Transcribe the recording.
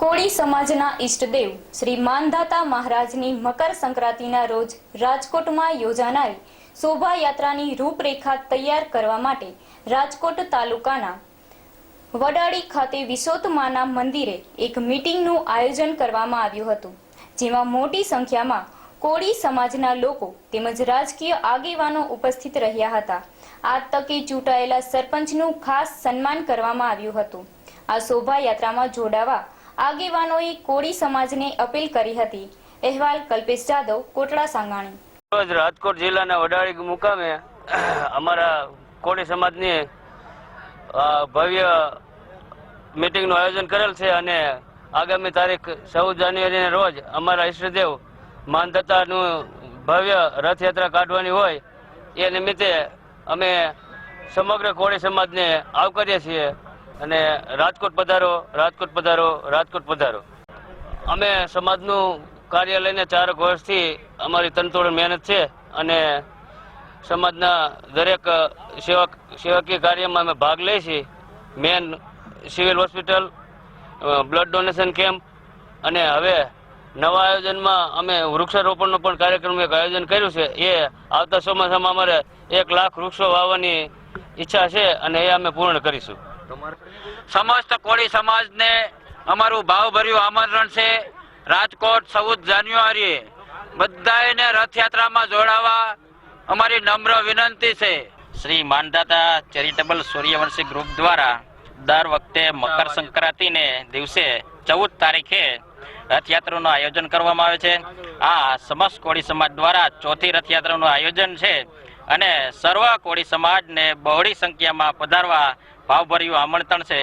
કોળી સમાજના ઈષ્ટદેવ શ્રી માનધાતા મહારાજની મકર સંક્રાંતિના રોજ રાજકોટમાં યોજાનારી શોભાયાત્રાની રૂપરેખા તૈયાર કરવા માટે રાજકોટ તાલુકાના વડાળી ખાતે વિશોતમાના મંદિરે એક મીટિંગનું આયોજન કરવામાં આવ્યું હતું, જેમાં મોટી સંખ્યામાં કોળી સમાજના લોકો તેમજ રાજકીય આગેવાનો ઉપસ્થિત રહ્યા હતા. આ તકે ચૂંટાયેલા સરપંચનું ખાસ સન્માન કરવામાં આવ્યું હતું. આ શોભાયાત્રામાં જોડાવા આગેવાનોએ કોળી સમાજને અપીલ કરી હતી. અહેવાલ કલ્પેશ જાદવ, કોટડા સાંગાણી. રોજ રાજકોટ જિલ્લાના વડાળી મુકામે અમારા કોળી સમાજની ભવ્ય મિટિંગનું આયોજન કરેલ છે અને આગામી તારીખ ચૌદ જાન્યુઆરીના રોજ અમારા ઈષ્ટદેવ માનદત્તાનું ભવ્ય રથયાત્રા કાઢવાની હોય એ નિમિત્તે અમે સમગ્ર કોળી સમાજને આવકારીએ છીએ. અને રાજકોટ પધારો રાજકોટ પધારો રાજકોટ પધારો. અમે સમાજનું કાર્ય લઈને ચાર વર્ષથી અમારી તનતોડ મહેનત છે અને સમાજના દરેક સેવક, સેવકીય કાર્યમાં અમે ભાગ લઈએ છીએ. Main civil hospital blood donation camp અને હવે નવા આયોજનમાં અમે વૃક્ષારોપણનો પણ કાર્યક્રમ એક આયોજન કર્યું છે. એ આવતા ચોમાસામાં અમારે એક લાખ વૃક્ષો વાવવાની ઈચ્છા છે અને એ અમે પૂર્ણ કરીશું. સમસ્ત કોળી સમાજને અમારું ભાવભર્યું આમંત્રણ છે. રાજકોટ ચૌદ જાન્યુઆરીએ બધાને રથયાત્રામાં જોડાવા અમારી નમ્ર વિનંતી છે. શ્રી માનદાતા ચેરિટેબલ સૂર્યવંશી ગ્રુપ દ્વારા દર વખતે મકર સંક્રાંતિને દિવસે ચૌદ તારીખે રથયાત્રાનું આયોજન કરવામાં આવે છે. આ સમસ્ત કોળી સમાજ દ્વારા ચોથી રથયાત્રાનું આયોજન છે અને સર્વ કોળી સમાજને બહોળી સંખ્યામાં પધારવા ભાવભર્યું આમંત્રણ છે.